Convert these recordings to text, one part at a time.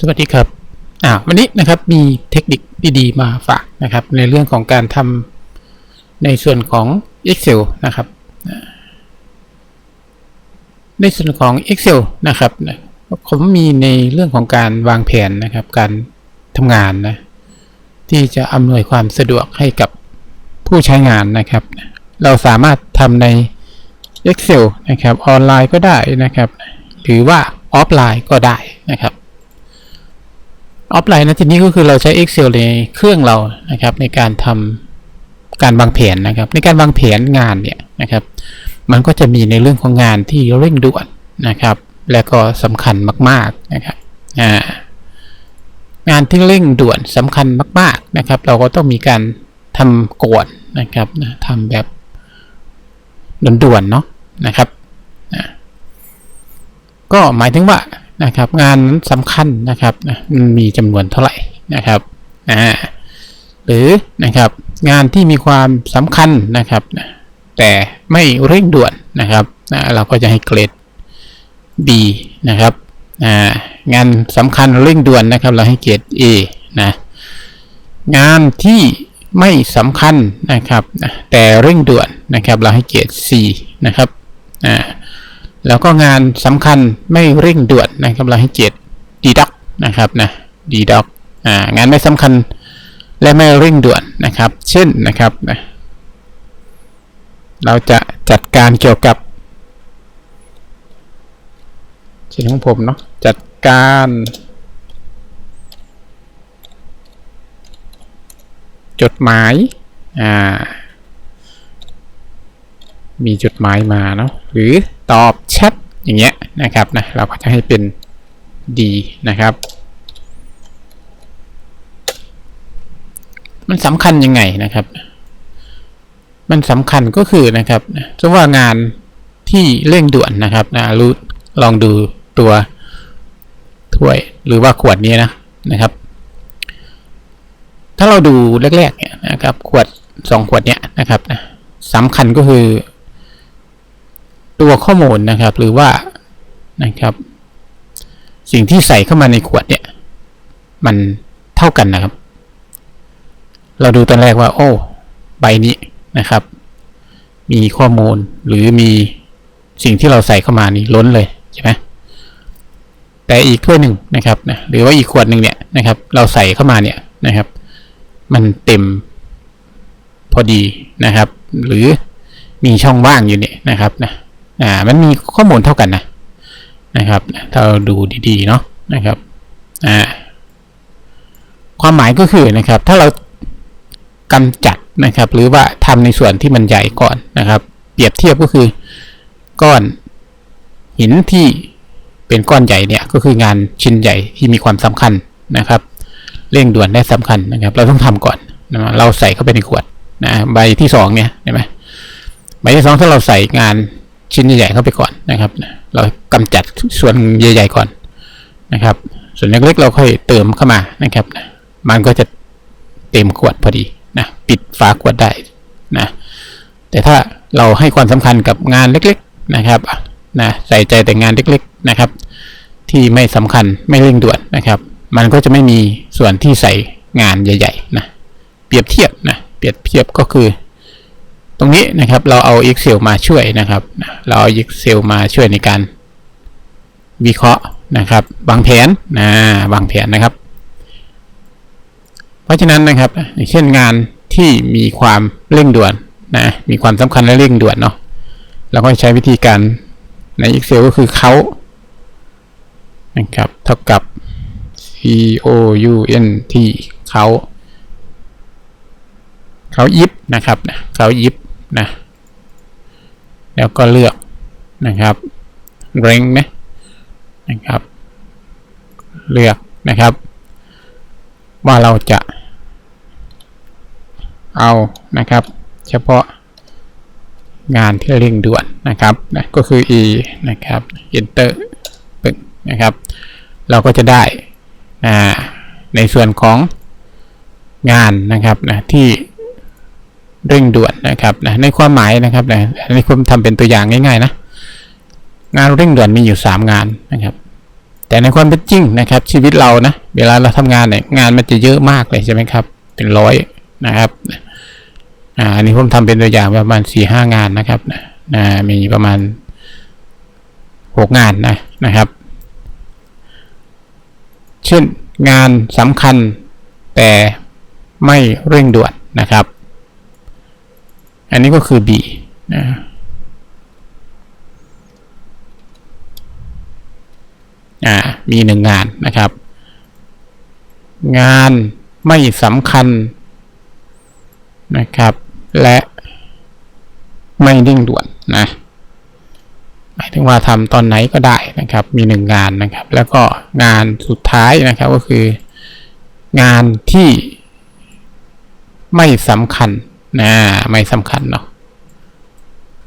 สวัสดีครับอ่าวันนี้นะครับมีเทคนิคดีๆมาฝากนะครับ ในเรื่องของการทำในส่วนของ Excel นะครับ ในส่วนของ Excel นะครับผมมีในเรื่องของการวางแผนนะครับ การทำงานนะที่จะอำนวยความสะดวกให้กับผู้ใช้งานนะครับ เราสามารถทำใน Excel นะครับออนไลน์ก็ได้นะครับ หรือว่าออฟไลน์ก็ได้นะครับ ออฟไลน์นะทีนี้ก็คือเราใช้ Excel ในเครื่องเรานะครับในการทำการวางแผนนะครับ ในการวางแผนงานเนี่ยนะครับ มันก็จะมีในเรื่องของงานที่เร่งด่วนนะครับ และก็สำคัญมาก ๆนะครับงานที่เร่งด่วนสำคัญมาก ๆนะครับ เราก็ต้องมีการทำก่อนนะครับนะทำแบบด่วนๆเนาะนะครับก็หมายถึงว่า นะครับ งานนั้นสำคัญนะครับนะมันมีจำนวนเท่าไหร่นะครับอ่าหรือนะครับ งานที่มีความสำคัญนะครับนะแต่ไม่เร่งด่วนนะครับนะเราก็จะให้เกรด B นะครับอ่างานสำคัญเร่งด่วนนะครับ เราให้เกรด A นะงานที่ไม่สำคัญนะครับ แต่เร่งด่วนนะครับ เราให้เกรด C นะครับอ่า แล้วก็งานสำคัญไม่เร่งด่วนนะครับเราให้เกรด D doc นะครับนะ D doc อ่างานไม่สำคัญและไม่เร่งด่วนนะครับ เช่นนะครับนะเราจะจัดการเกี่ยวกับเช่นของผมเนาะจัดการจดหมายอ่า มีจดหมายมาเนาะหรือตอบแชทอย่างเงี้ยนะครับนะเราก็จะให้เป็นดีนะครับ มันสำคัญยังไงนะครับ มันสำคัญก็คือนะครับสมมติว่างานที่เร่งด่วนนะครับนะรู้ลองดูตัวถ้วยหรือว่าขวดนี้นะนะครับ ถ้าเราดูแรกๆเนี่ยนะครับ ขวดสองขวดเนี้ยนะครับนะสำคัญก็คือ ตัวข้อมูลนะครับ หรือว่านะครับ สิ่งที่ใส่เข้ามาในขวดเนี่ย มันเท่ากันนะครับ เราดูตอนแรกว่า โอ้ ใบนี้นะครับ มีข้อมูลหรือมีสิ่งที่เราใส่เข้ามานี่ล้นเลยใช่ไหมแต่อีกถ้วยหนึ่งนะครับนะหรือว่าอีกขวดหนึ่งเนี่ยนะครับ เราใส่เข้ามาเนี่ยนะครับ มันเต็มพอดีนะครับ หรือมีช่องว่างอยู่เนี่ยนะครับนะ อ่ามันมีข้อมูลเท่ากันนะนะครับ ถ้าเราดูดีๆเนาะนะครับอ่าความหมายก็คือนะครับ ถ้าเรากำจัดนะครับ หรือว่าทำในส่วนที่มันใหญ่ก่อนนะครับ เปรียบเทียบก็คือก้อนหินที่เป็นก้อนใหญ่เนี่ยก็คืองานชิ้นใหญ่ที่มีความสำคัญนะครับ เร่งด่วนและสำคัญนะครับ เราต้องทำก่อนนะเราใส่เข้าไปในขวดนะใบที่สองเนี่ยเห็นไหมใบที่สองถ้าเราใส่งาน ชิ้นใหญ่ๆเข้าไปก่อนนะครับ เรากำจัดส่วนใหญ่ๆก่อนนะครับ ส่วนเล็กๆเราค่อยเติมเข้ามานะครับ มันก็จะเต็มขวดพอดีนะปิดฝาขวดได้นะแต่ถ้าเราให้ความสำคัญกับงานเล็กๆนะครับนะใส่ใจแต่งานเล็กๆนะครับ ที่ไม่สำคัญไม่เร่งด่วนนะครับ มันก็จะไม่มีส่วนที่ใส่งานใหญ่ ๆ นะเปรียบเทียบนะเปรียบเทียบก็คือ ตรงนี้นะครับเราเอา Excel มาช่วยนะครับ เราเอา Excel มาช่วยในการวิเคราะห์นะครับวางแผนนะวางแผนนะครับ เพราะฉะนั้นนะครับเช่นงานที่มีความเร่งด่วนนะมีความสำคัญและเร่งด่วนเนาะเราก็ใช้วิธีการใน Excel ก็คือเขานะครับเท่ากับ c o u n t เขาเขายิบนะครับเขายิบ นะ แล้วก็เลือกนะครับเร่งนะนะครับ เลือกนะครับ ว่าเราจะ เอานะครับ เฉพาะงานที่เร่งด่วนนะครับนะก็คือ e นะครับ enter ปึกนะครับ เราก็จะได้ในส่วนของงานนะครับนะที่ เร่งด่วนนะครับนะในความหมายนะครับนะอันนี้ผมทำเป็นตัวอย่างง่ายๆนะงานเร่งด่วนมีอยู่ 3 งานนะครับ แต่ในความเป็นจริงนะครับ ชีวิตเรานะเวลาเราทำงานเนี่ยงานมันจะเยอะมากเลยใช่ไหมครับ เป็นร้อยนะครับอ่าอันนี้ผมทำเป็นตัวอย่างประมาณสี่ห้างานนะครับนะนะมีประมาณหกงานนะนะครับ เช่นงานสำคัญแต่ไม่เร่งด่วนนะครับ อันนี้ก็คือ B นะอ่ามีหนึ่งงานนะครับ งานไม่สำคัญนะครับ และไม่เร่งด่วนนะหมายถึงว่าทำตอนไหนก็ได้นะครับ มีหนึ่งงานนะครับ แล้วก็งานสุดท้ายนะครับก็คือ งานที่ไม่สำคัญ นะไม่สำคัญเนาะ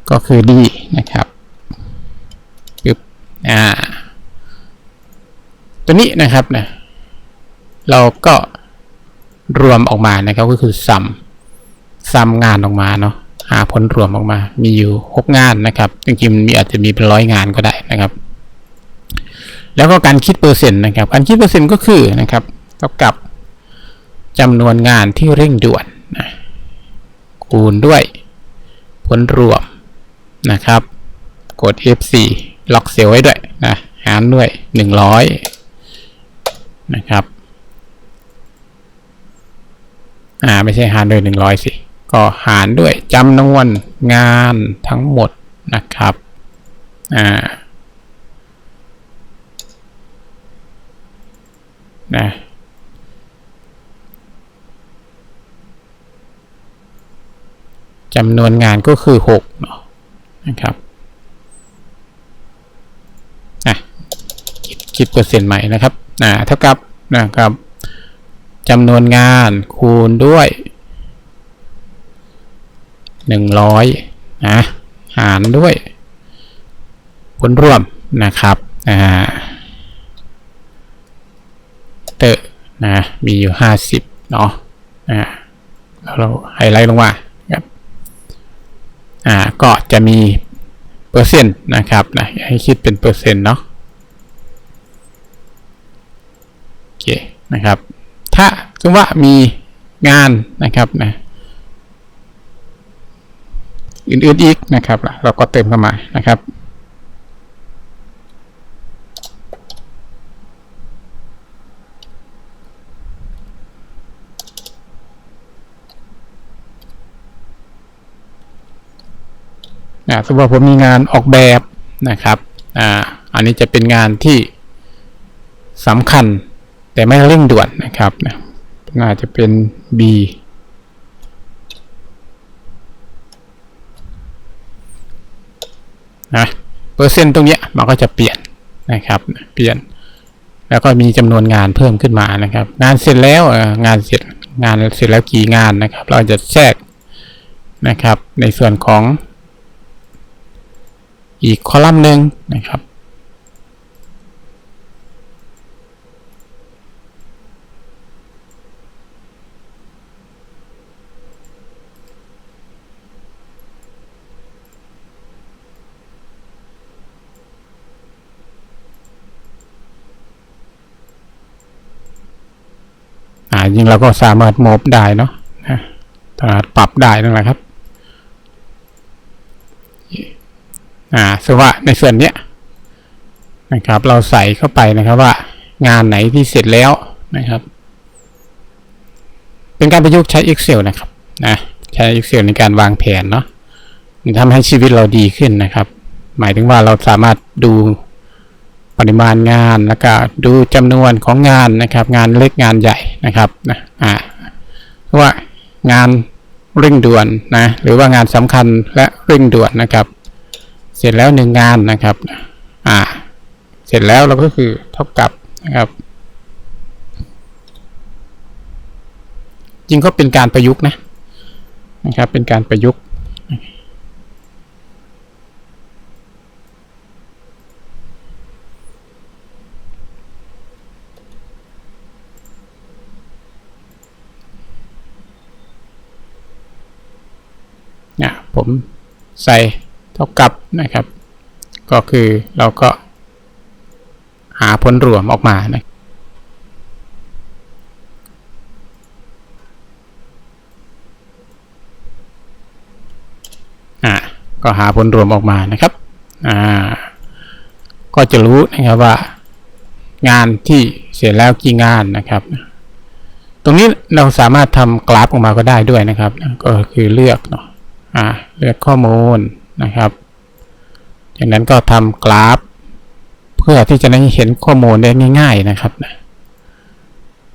ก็คือดีนะครับปึ๊บอ่า ตัวนี้นะครับนะเราก็รวมออกมานะครับก็คือซัมซัมงานออกมาเนาะหาผลรวมออกมา มีอยู่หกงานนะครับจริงๆมันมีอาจจะมีเป็นร้อยงานก็ได้นะครับ แล้วก็การคิดเปอร์เซ็นต์นะครับการคิดเปอร์เซ็นต์ก็คือนะครับเท่ากับจำนวนงานที่เร่งด่วนนะ คูณด้วย ผลรวมนะครับ กด F4 ล็อกเซลล์ไว้ด้วยนะหารด้วย 100 นะครับ อ่า ไม่ใช่หารด้วย 100 สิ ก็หารด้วยจำนวนงานทั้งหมดนะครับ อ่า นะ จำนวนงานก็คือ6เนาะนะครับอะคิดคิดเปอร์เซ็นต์ใหม่นะครับอ่าเท่ากับนะครับจำนวนงานคูณด้วย100นะหารด้วย ผลรวมนะครับอ่าเตอนะมีอยู่ 50เนาะอ่าแล้วเราไฮไลท์ลงมา อ่าก็จะมีเปอร์เซ็นต์นะครับนะให้คิดเป็นเปอร์เซ็นต์เนาะโอเคนะครับ ถ้าสมมติว่ามีงานนะครับนะอื่นๆอีกนะครับ เราก็เติมเข้ามานะครับ นะสมมติว่าผมมีงานออกแบบนะครับอ่าอันนี้จะเป็นงานที่สำคัญแต่ไม่เร่งด่วนนะครับนะน่าจะเป็น B นะเปอร์เซ็นต์ตรงเนี้ยมันก็จะเปลี่ยนนะครับ เปลี่ยน แล้วก็มีจำนวนงานเพิ่มขึ้นมานะครับ งานเสร็จแล้วงานเสร็จงานเสร็จแล้วกี่งานนะครับ เราจะแทรกนะครับ ในส่วนของ อีกคอลัมน์หนึ่งนะครับ อ่าจริงเราก็สามารถโมบได้เนาะนะสามารถปรับได้นั่นแหละครับ อ่าสว่าในส่วนเนี้ยนะครับ เราใส่เข้าไปนะครับว่า งานไหนที่เสร็จแล้วนะครับ เป็นการประยุกต์ใช้ Excel นะครับนะใช้ Excel ในการวางแผนเนาะมันทำให้ชีวิตเราดีขึ้นนะครับ หมายถึงว่าเราสามารถดูปริมาณงานแล้วก็ดูจำนวนของงานนะครับ งานเล็กงานใหญ่นะครับนะอ่าเพราะว่างานเร่งด่วนนะหรือว่างานสำคัญและเร่งด่วนนะครับ เสร็จแล้วหนึ่งงานนะครับ อ่า เสร็จแล้วเราก็คือเท่ากับนะครับ จริงก็เป็นการประยุกต์นะนะครับ เป็นการประยุกต์นะผมใส่ เท่ากับนะครับ ก็คือเราก็หาผลรวมออกมานะอ่าก็หาผลรวมออกมานะครับอ่าก็จะรู้นะครับว่างานที่เสร็จแล้วกี่งานนะครับ ตรงนี้เราสามารถทำกราฟออกมาก็ได้ด้วยนะครับ ก็คือเลือกเนาะอ่าเลือกข้อมูล นะครับ จากนั้นก็ทำกราฟ เพื่อที่จะได้เห็นข้อมูลได้ง่าย ๆนะครับ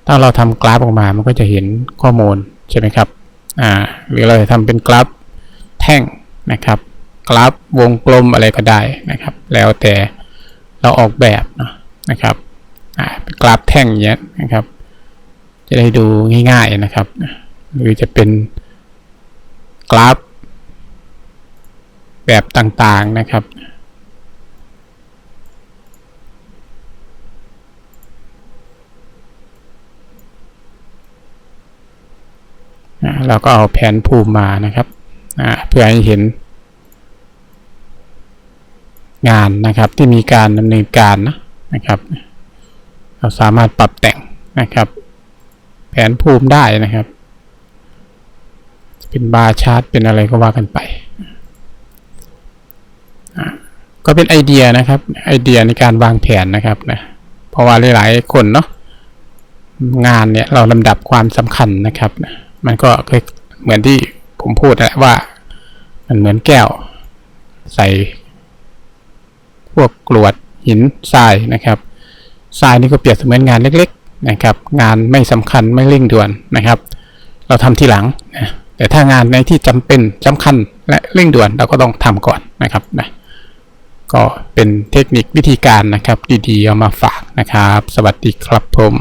ถ้าเราทำกราฟออกมา มันก็จะเห็นข้อมูลใช่ไหมครับ อ่า หรือเราจะทำเป็นกราฟแท่งนะครับ กราฟวงกลมอะไรก็ได้นะครับ แล้วแต่เราออกแบบเนาะนะครับ อ่า เป็นกราฟแท่งเงี้ยนะครับ จะได้ดูง่ายๆนะครับ หรือจะเป็นกราฟ แบบต่างๆนะครับ เราก็เอาแผนภูมิมานะครับ เพื่อให้เห็น งานนะครับที่มีการดำเนินการนะนะครับ เราสามารถปรับแต่งนะครับ แผนภูมิได้นะครับ เป็นบาร์ชาร์ตเป็นอะไรก็ว่ากันไป ก็เป็นไอเดียนะครับ ไอเดียในการวางแผนนะครับนะเพราะว่าหลายๆคนเนาะงานเนี่ยเราลำดับความสำคัญนะครับนะมันก็เคยเหมือนที่ผมพูดแหละว่า มันเหมือนแก้ว ใส่พวกกรวดหินทรายนะครับทรายนี่ก็เปรียบเสมือนงานเล็ก ๆนะครับ งานไม่สำคัญไม่เร่งด่วนนะครับ เราทำทีหลังนะแต่ถ้างานในที่จำเป็นสำคัญและเร่งด่วนเราก็ต้องทำก่อนนะครับนะ ก็เป็นเทคนิควิธีการนะครับ ดีๆเอามาฝากนะครับ สวัสดีครับผม